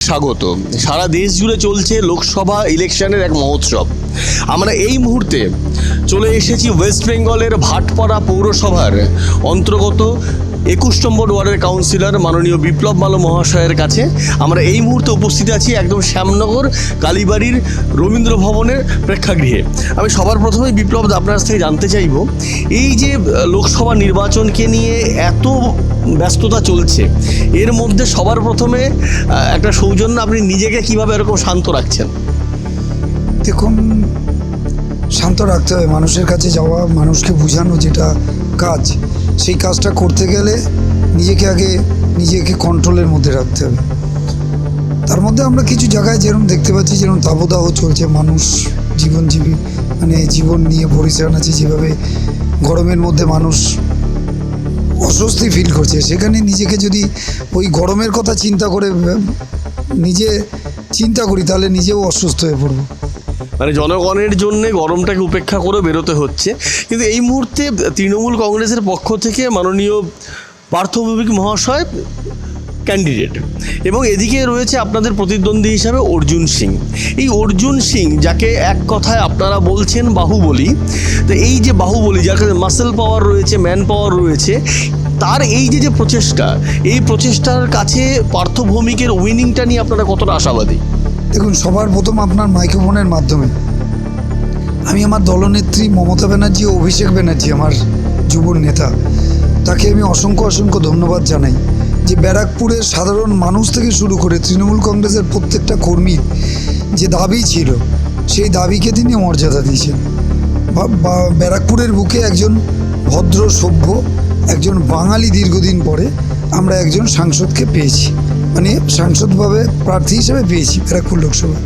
স্বাগত। সারা দেশ জুড়ে চলছে লোকসভা ইলেকশনের এক মহোৎসব। আমরা এই মুহূর্তে চলে এসেছি ওয়েস্ট বেঙ্গলের ভাটপাড়া পৌরসভার অন্তর্গত একুশ নম্বর ওয়ার্ডের কাউন্সিলর মাননীয় বিপ্লব মালো মহাশয়ের কাছে। আমরা এই মুহূর্তে উপস্থিত আছি একদম শ্যামনগর, কালীবাড়ির রবীন্দ্র ভবনের প্রেক্ষাগৃহে। আমি সবার প্রথমে বিপ্লব আপনার কাছ থেকে জানতে চাইব, এই যে লোকসভা নির্বাচনকে নিয়ে এত ব্যস্ততা চলছে, এর মধ্যে সবার প্রথমে একটা সৌজন্য, আপনি নিজেকে কীভাবে এরকম শান্ত রাখছেন? দেখুন, শান্ত রাখতে হবে মানুষের কাছে যাওয়া, মানুষকে বোঝানো যেটা কাজ সেই কাজটা করতে গেলে নিজেকে আগে নিজেকে কন্ট্রোলের মধ্যে রাখতে হবে। তার মধ্যে আমরা কিছু জায়গায় যেরকম দেখতে পাচ্ছি, যেরকম তাবদাহ চলছে, মানুষ জীবনজীবী মানে জীবন নিয়ে পরিচালনা আছে যেভাবে গরমের মধ্যে মানুষ অস্বস্তি ফিল করছে। সেখানে নিজেকে যদি ওই গরমের কথা চিন্তা করে, নিজে চিন্তা করি, তাহলে নিজেও অসুস্থ হয়ে পড়ব। মানে জনগণের জন্য গরমটাকে উপেক্ষা করে বেরোতে হচ্ছে। কিন্তু এই মুহূর্তে তৃণমূল কংগ্রেসের পক্ষ থেকে মাননীয় পার্থভূমিক মহাশয় ক্যান্ডিডেট এবং এদিকে রয়েছে আপনাদের প্রতিদ্বন্দ্বী হিসাবে অর্জুন সিং। এই অর্জুন সিং, যাকে এক কথায় আপনারা বলছেন বাহুবলী, তো এই যে বাহুবলী যার কাছে মাসেল পাওয়ার রয়েছে ম্যান পাওয়ার রয়েছে, তার এই যে যে প্রচেষ্টা, এই প্রচেষ্টার কাছে পার্থভৌমিকের উইনিংটা নিয়ে আপনারা কতটা আশাবাদী? দেখুন, সবার প্রথম আপনার মাইক্রোফোনের মাধ্যমে। আমি আমার দলনেত্রী মমতা ব্যানার্জি ও অভিষেক ব্যানার্জি, আমার যুব নেতা, তাকে আমি অসংখ্য অসংখ্য ধন্যবাদ জানাই। যে ব্যারাকপুরের সাধারণ মানুষ থেকে শুরু করে তৃণমূল কংগ্রেসের প্রত্যেকটা কর্মীর যে দাবি ছিল, সেই দাবিকে তিনি মর্যাদা দিয়েছেন। ব্যারাকপুরের বুকে একজন ভদ্র সভ্য, একজন বাঙালি দীর্ঘদিন পরে আমরা একজন সাংসদকে পেয়েছি। মানে সাংসদভাবে প্রার্থী হিসেবে পেয়েছি ব্যারাকপুর লোকসভা।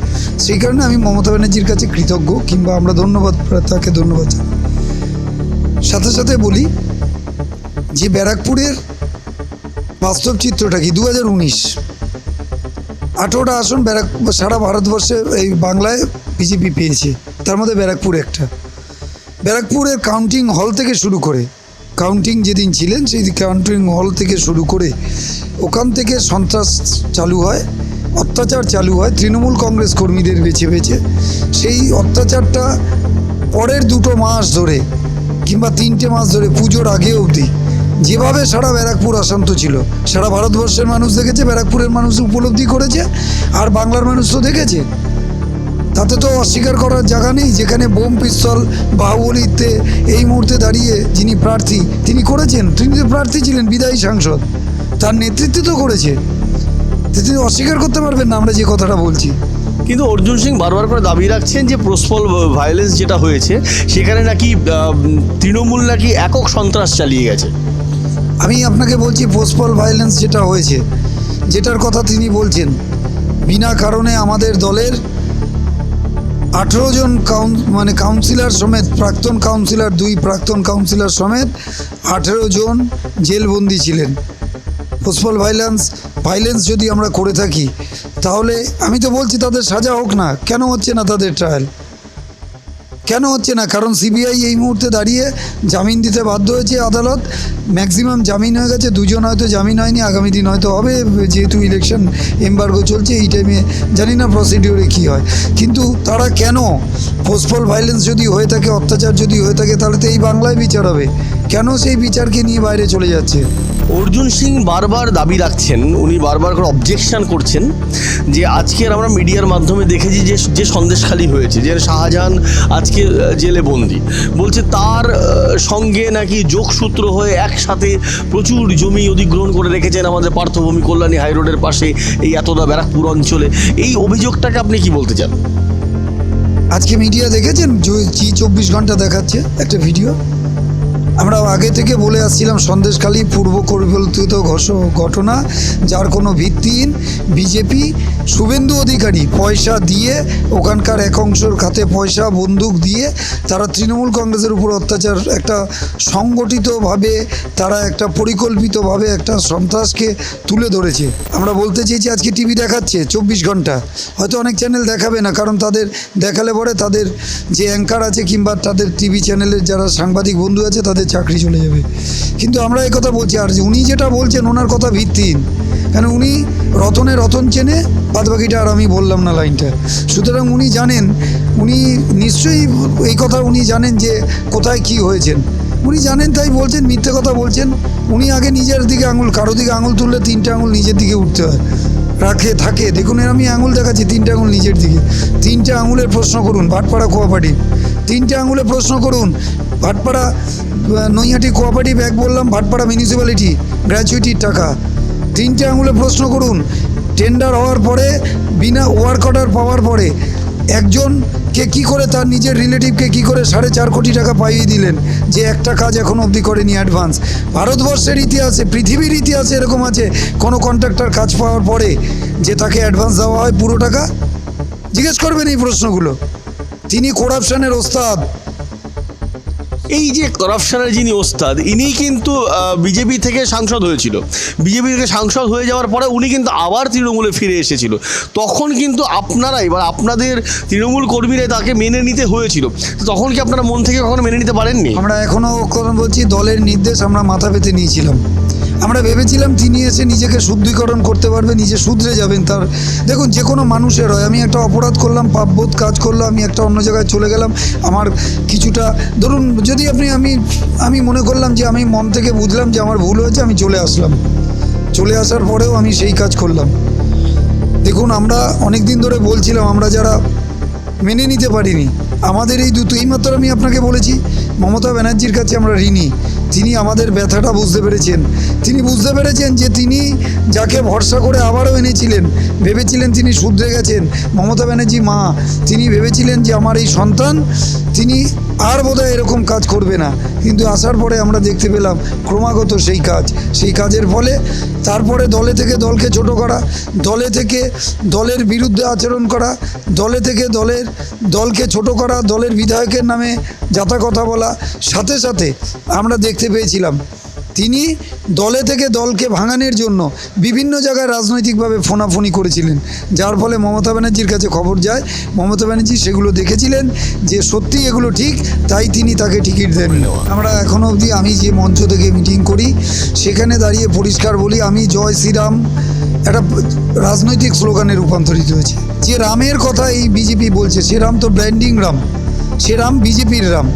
সেই কারণে আমি মমতা ব্যানার্জির কাছে কৃতজ্ঞ, কিংবা আমরা ধন্যবাদ, তাকে ধন্যবাদ সাথে সাথে বলি যে ব্যারাকপুরের বাস্তব চিত্রটা কি? দু হাজার উনিশ। আঠেরোটা আসন ব্যারাক সারা ভারতবর্ষে এই বাংলায় বিজেপি পেয়েছে। তার মধ্যে ব্যারাকপুর একটা। ব্যারাকপুরের কাউন্টিং হল থেকে শুরু করে কাউন্টিং যেদিন ছিলেন, সেই কাউন্টিং হল থেকে শুরু করে ওখান থেকে সন্ত্রাস চালু হয়, অত্যাচার চালু হয়, তৃণমূল কংগ্রেস কর্মীদের বেছে বেছে। সেই অত্যাচারটা পরের দুটো মাস ধরে কিংবা তিনটে মাস ধরে পুজোর আগে অবধি যেভাবে সারা ব্যারাকপুর অশান্ত ছিল, সারা ভারতবর্ষের মানুষ দেখেছে, ব্যারাকপুরের মানুষ উপলব্ধি করেছে, আর বাংলার মানুষ তো দেখেছে। তাতে তো অস্বীকার করার জায়গা নেই, যেখানে বোম, পিস্তল বাহুবলিতে এই মুহূর্তে দাঁড়িয়ে যিনি প্রার্থী, তিনি করেছেন, তিনি তো প্রার্থী ছিলেন, বিদায়ী সাংসদ। তার নেতৃত্বে তো করেছে। তিনি অস্বীকার করতে পারবেন না, আমরা যে কথাটা বলছি। কিন্তু অর্জুন সিং বারবার করে দাবি রাখছেন যে প্রসফল ভায়োলেন্স যেটা হয়েছে, সেখানে নাকি তৃণমূল নাকি একক সন্ত্রাস চালিয়ে গেছে। আমি আপনাকে বলছি পোস্টপল ভায়োলেন্স যেটা হয়েছে, যেটার কথা তিনি বলছেন, বিনা কারণে আমাদের দলের আঠেরো জন কাউন মানে কাউন্সিলর সমেত, প্রাক্তন কাউন্সিলর দুই প্রাক্তন কাউন্সিলর সমেত আঠেরো জন জেলবন্দি ছিলেন। পোস্টপল ভাইলেন্স ভাইলেন্স যদি আমরা করে থাকি, তাহলে আমি তো বলছি তাদের সাজা হোক না, কেন হচ্ছে না তাদের ট্রায়াল কেন হচ্ছে না? কারণ সিবিআই এই মুহূর্তে দাঁড়িয়ে জামিন দিতে বাধ্য হয়েছে আদালত। ম্যাক্সিমাম জামিন হয়ে গেছে, দুজন হয়তো জামিন হয়নি, আগামী দিন হয়তো হবে, যেহেতু ইলেকশন এম্বার্গো চলছে, এই টাইমে জানি না প্রসিডিওরে কী হয়। কিন্তু তারা কেন? ফোসফল ভাইলেন্স যদি হয়ে থাকে, অত্যাচার যদি হয়ে থাকে, তাহলে তো এই বাংলায় বিচার হবে। কেন সেই বিচারকে নিয়ে বাইরে চলে যাচ্ছে? অর্জুন সিং বারবার দাবি রাখছেন উনি বারবার করে অবজেকশন করছেন যে আজকের আমরা মিডিয়ার মাধ্যমে দেখেছি যে যে সন্দেশখালি হয়েছে যে শাহজাহান আজকে জেলে বন্দি। বলছে তার সঙ্গে নাকি যোগসূত্র হয়ে একসাথে প্রচুর জমি অধিগ্রহণ করে রেখেছেন আমাদের পার্থভূমি কল্যাণী হাইরোডের পাশে এই এতদা ব্যারাকপুর অঞ্চলে। এই অভিযোগটাকে আপনি কি বলতে চান? আজকে মিডিয়া দেখেছেন? জ- চব্বিশ ঘণ্টা দেখাচ্ছে একটা ভিডিও আমরা আগে থেকে বলে আসছিলাম সন্দেশখালী পূর্ব পরিকল্পিত ঘটনা, যার কোনো ভিত্তিহীন বিজেপি শুভেন্দু অধিকারী পয়সা দিয়ে, ওখানকার এক অংশের খাতে পয়সা, বন্দুক দিয়ে তারা তৃণমূল কংগ্রেসের উপর অত্যাচার, একটা সংগঠিতভাবে তারা একটা পরিকল্পিতভাবে একটা সন্ত্রাসকে তুলে ধরেছে। আমরা বলতে চেয়েছি, আজকে টিভি দেখাচ্ছে, চব্বিশ ঘণ্টা। হয়তো অনেক চ্যানেল দেখাবে না, কারণ তাদের দেখালে পরে তাদের যে অ্যাঙ্কার আছে কিংবা তাদের টিভি চ্যানেলের যারা সাংবাদিক বন্ধু আছে, তাদের আমাদের চাকরি চলে যাবে। কিন্তু আমরা এই কথা বলছি, আর উনি যেটা বলছেন, ওনার কথা ভিত্তিহীন। কেন উনি রতনে রতন চেনে বাদ বাকিটা আর আমি বললাম না লাইনটা। সুতরাং উনি জানেন, উনি নিশ্চয়ই এই কথা উনি জানেন যে কোথায় কি হয়েছেন। উনি জানেন তাই বলছেন, মিথ্যে কথা বলছেন। উনি আগে নিজের দিকে আঙুল কারও দিকে আঙুল তুললে তিনটে আঙুল নিজের দিকে উঠতে হয়। রাখে, থাকে। দেখুন, আমি আঙুল দেখাচ্ছি, তিনটে আঙুল নিজের দিকে। তিনটে আঙুলের প্রশ্ন করুন ভাটপাড়া কোঅপারেটিভ তিনটে আঙুলে প্রশ্ন করুন। ভাটপাড়া নৈহাটি কোঅপারেটিভ এক বললাম, ভাটপাড়া মিউনিসিপ্যালিটি গ্র্যাচুইটির টাকা। তিনটে আঙুলে প্রশ্ন করুন টেন্ডার হওয়ার পরে, বিনা ওয়ার্ক অর্ডার পাওয়ার পরে, একজনকে কি করে তার নিজের রিলেটিভকে কি করে সাড়ে চার কোটি টাকা পাইয়ে দিলেন, যে একটা কাজ এখন অবধি করেনি অ্যাডভান্স ভারতবর্ষের ইতিহাসে, পৃথিবীর ইতিহাসে এরকম আছে, কোনো কন্ট্রাক্টর কাজ পাওয়ার পরে, যে তাকে অ্যাডভান্স দেওয়া হয় পুরো টাকা? জিজ্ঞেস করবেন এই প্রশ্নগুলো। তিনি করাপশনের ওস্তাদ। এই যে করাপশনের যিনি ওস্তাদ ইনি কিন্তু বিজেপি থেকে সাংসদ হয়েছিল। বিজেপি থেকে সাংসদ হয়ে যাওয়ার পরে উনি কিন্তু আবার তৃণমূলে ফিরে এসেছিল। তখন কিন্তু আপনারাই বা আপনাদের তৃণমূল কর্মীরাই তাকে মেনে নিতে হয়েছিল। তখন কি আপনারা মন থেকে কখনো মেনে নিতে পারেননি? আমরা এখনও বলছি দলের নির্দেশ আমরা মাথা পেতে নিয়েছিলাম। আমরা ভেবেছিলাম তিনি এসে নিজেকে শুদ্ধিকরণ করতে পারবে, নিজে শুধরে যাবেন তার। দেখুন, যে কোনো মানুষের হয়। আমি একটা অপরাধ করলাম, পাপবোধ কাজ করলাম, আমি একটা অন্য জায়গায় চলে গেলাম। আমার কিছুটা, ধরুন, যদি আপনি, আমি আমি মনে করলাম যে আমি মন থেকে বুঝলাম যে আমার ভুল হয়েছে, আমি চলে আসলাম। চলে আসার পরেও আমি সেই কাজ করলাম। দেখুন, আমরা অনেক দিন ধরে বলছিলাম, আমরা যারা মেনে নিতে পারিনি, আমাদের এই দুটো, এইমাত্র আমি আপনাকে বলেছি, মমতা ব্যানার্জির কাছে আমরা ঋণী। তিনি আমাদের ব্যথাটা বুঝতে পেরেছেন। তিনি বুঝতে পেরেছেন যে তিনি যাকে ভরসা করে আবারও এনেছিলেন, ভেবেছিলেন তিনি শুধরে গেছেন। মমতা ব্যানার্জি মা, তিনি ভেবেছিলেন যে আমার এই সন্তান, তিনি আর বোধহয় এরকম কাজ করবে না। কিন্তু আসার পরে আমরা দেখতে পেলাম ক্রমাগত সেই কাজ। সেই কাজের ফলে তারপরে দলে থেকে দলকে ছোট করা, দলে থেকে দলের বিরুদ্ধে আচরণ করা, দলে থেকে দলের দলকে ছোট করা, দলের বিধায়কের নামে যাতা কথা বলা, সাথে সাথে আমরা দেখতে পেয়েছিলাম তিনি দলে থেকে দলকে ভাঙানোর জন্য বিভিন্ন জায়গায় রাজনৈতিকভাবে ফোনাফোনি করেছিলেন। যার ফলে মমতা ব্যানার্জির কাছে খবর যায় মমতা ব্যানার্জি সেগুলো দেখেছিলেন যে সত্যি এগুলো ঠিক তাই তিনি তাকে টিকিট দেন আমরা এখনও অবধি আমি যে মঞ্চ থেকে মিটিং করি সেখানে দাঁড়িয়ে পরিষ্কার বলি আমি জয় শ্রীরাম একটা রাজনৈতিক স্লোগানে রূপান্তরিত হয়েছে। যে রামের কথা এই বিজেপি বলছে সে রাম তো ব্র্যান্ডিং রাম সে রাম বিজেপির রাম।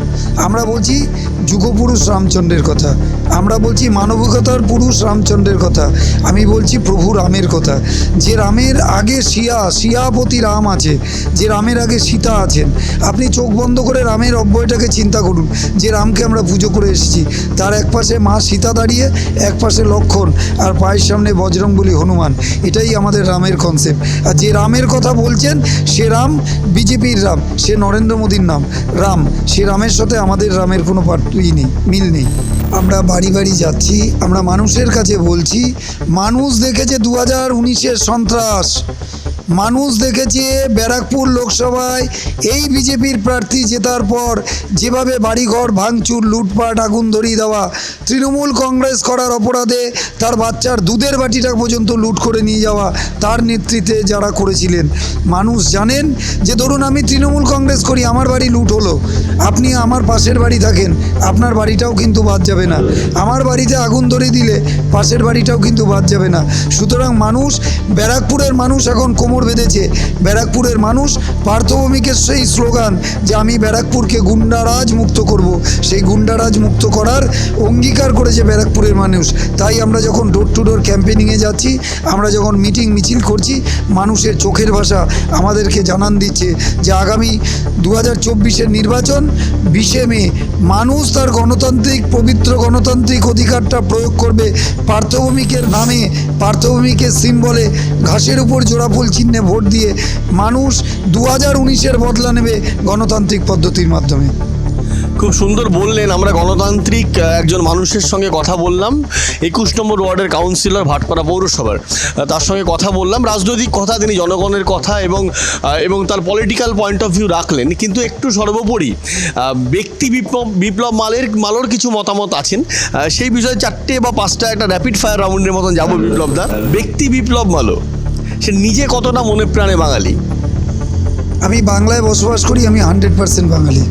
আমরা বলছি যুগপুরুষ রামচন্দ্রের কথা। আমরা বলছি মানবিকতার পুরুষ রামচন্দ্রের কথা। আমি বলছি প্রভু রামের কথা। যে রামের আগে শিয়া, শিয়াপতি রাম আছে, যে রামের আগে সীতা আছেন, আপনি চোখ বন্ধ করে রামের অব্যয়টাকে চিন্তা করুন। যে রামকে আমরা পুজো করে এসেছি, তার এক পাশে মা সীতা দাঁড়িয়ে, এক পাশে লক্ষণ আর পায়ের সামনে বজরংবলী হনুমান। এটাই আমাদের রামের কনসেপ্ট আর যে রামের কথা বলছেন, সে রাম, বিজেপির রাম, সে নরেন্দ্র মোদীর নাম। রাম, সে রামের সাথে আমাদের রামের কোনো পার্থই নেই, মিল নেই। আমরা বাড়ি বাড়ি যাচ্ছি, আমরা মানুষের কাছে বলছি, মানুষ দেখেছে দু হাজার উনিশের সন্ত্রাস। মানুষ দেখেছে ব্যারাকপুর লোকসভায় এই বিজেপির প্রার্থী জেতার পর যেভাবে বাড়িঘর, ভাঙচুর, লুটপাট, আগুন ধরিয়ে দেওয়া, তৃণমূল কংগ্রেস করার অপরাধে তার বাচ্চার দুধের বাটিটা পর্যন্ত লুট করে নিয়ে যাওয়া তার নেতৃত্বে যারা করেছিলেন। মানুষ জানেন যে ধরুন আমি তৃণমূল কংগ্রেস করি, আমার বাড়ি লুট হলো। আপনি আমার পাশের বাড়ি থাকেন, আপনার বাড়িটাও কিন্তু বাদ যাবে না। আমার বাড়িতে আগুন ধরিয়ে দিলে পাশের বাড়িটাও কিন্তু বাদ যাবে না। সুতরাং মানুষ, ব্যারাকপুরের মানুষ এখন কোমর বেঁধেছে। ব্যারাকপুরের মানুষ পার্থভূমিকের সেই স্লোগান যে আমি ব্যারাকপুরকে গুন্ডারাজ মুক্ত করব। সেই গুন্ডারাজ মুক্ত করার অঙ্গীকার করেছে ব্যারাকপুরের মানুষ। তাই আমরা যখন ডোর টু ডোর ক্যাম্পেনিংয়ে যাচ্ছি, আমরা যখন মিটিং মিছিল করছি, মানুষের চোখের ভাষা আমাদেরকে জানান দিচ্ছে যে আগামী দু হাজার নির্বাচন বিশে মে মানুষ তার গণতান্ত্রিক, পবিত্র গণতান্ত্রিক অধিকারটা প্রয়োগ করবে। পার্থভূমিকের নামে, পার্থভূমিকের সিম্বলে ঘাসের উপর জোড়াফুল চিহ্নে ভোট দিয়ে মানুষ দু হাজার উনিশের বদলা নেবে গণতান্ত্রিক পদ্ধতির মাধ্যমে। খুব সুন্দর বললেন, আমরা গণতান্ত্রিক একজন মানুষের সঙ্গে কথা বললাম। একুশ নম্বর ওয়ার্ডের কাউন্সিলর ভাটপাড়া পৌরসভার। তার সঙ্গে কথা বললাম। রাজনৈতিক কথা তিনি জনগণের কথা এবং এবং তার পলিটিক্যাল পয়েন্ট অফ ভিউ রাখলেন। কিন্তু একটু সর্বোপরি ব্যক্তি বিপ্লব বিপ্লব মালের, মালোর কিছু মতামত আছেন। সেই বিষয়ে চারটে বা পাঁচটা একটা র্যাপিড ফায়ার রাউন্ডের মতন যাব বিপ্লবদা ব্যক্তি বিপ্লব মালো। সে নিজে কতটা মনে প্রাণে বাঙালি? আমি বাংলায় বসবাস করি আমি হান্ড্রেড পার্সেন্ট বাঙালি।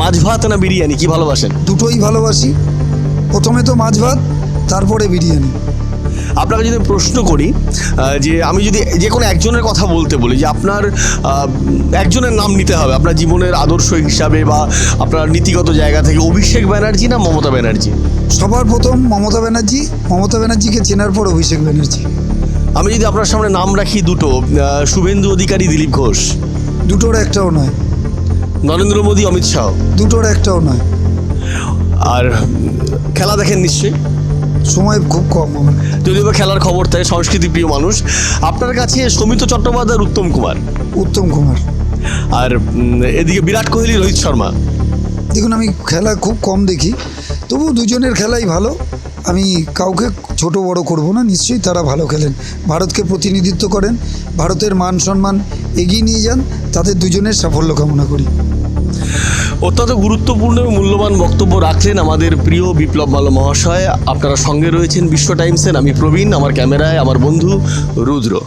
মাছ ভাত না বিরিয়ানি কি ভালোবাসেন? দুটোই ভালোবাসি। প্রথমে তো মাছ ভাত তারপরে বিরিয়ানি। আপনাকে যদি প্রশ্ন করি যে আমি যদি যে কোনো একজনের কথা বলতে বলি যে আপনার একজনের নাম নিতে হবে আপনার জীবনের আদর্শ হিসাবে বা আপনার নীতিগত জায়গা থেকে অভিষেক ব্যানার্জি না মমতা ব্যানার্জি? সবার প্রথম মমতা ব্যানার্জি মমতা ব্যানার্জিকে চেনার পর অভিষেক ব্যানার্জি। আমি যদি আপনার সামনে নাম রাখি দুটো শুভেন্দু অধিকারী দিলীপ ঘোষ। দুটোর একটাও নয়। নরেন্দ্র মোদী অমিত শাহ। দুটোর একটাও নয়। আর খেলা দেখেন নিশ্চয়ই? সময় খুব কম যদিও বা খেলার খবর থাকে সংস্কৃতি প্রিয় মানুষ। আপনার কাছে সৌমিত চট্টোপাধ্যায় উত্তম কুমার। উত্তম কুমার। আর এদিকে বিরাট কোহলি রোহিত শর্মা। দেখুন আমি খেলা খুব কম দেখি তবু দুজনের খেলাই ভালো। আমি কাউকে ছোট বড় করব না, নিশ্চয়ই তারা ভালো খেলেন। ভারতকে প্রতিনিধিত্ব করেন, ভারতের মান সম্মান এগিয়ে নিয়ে যান তাদের দুজনের সাফল্য কামনা করি। অত্যন্ত গুরুত্বপূর্ণ এবং মূল্যবান বক্তব্য রাখলেন আমাদের প্রিয় বিপ্লব মাল মহাশয়। আপনারা সঙ্গে রয়েছেন বিশ্ব টাইমসের। আমি প্রবীণ, আমার ক্যামেরায়, আমার বন্ধু রুদ্র।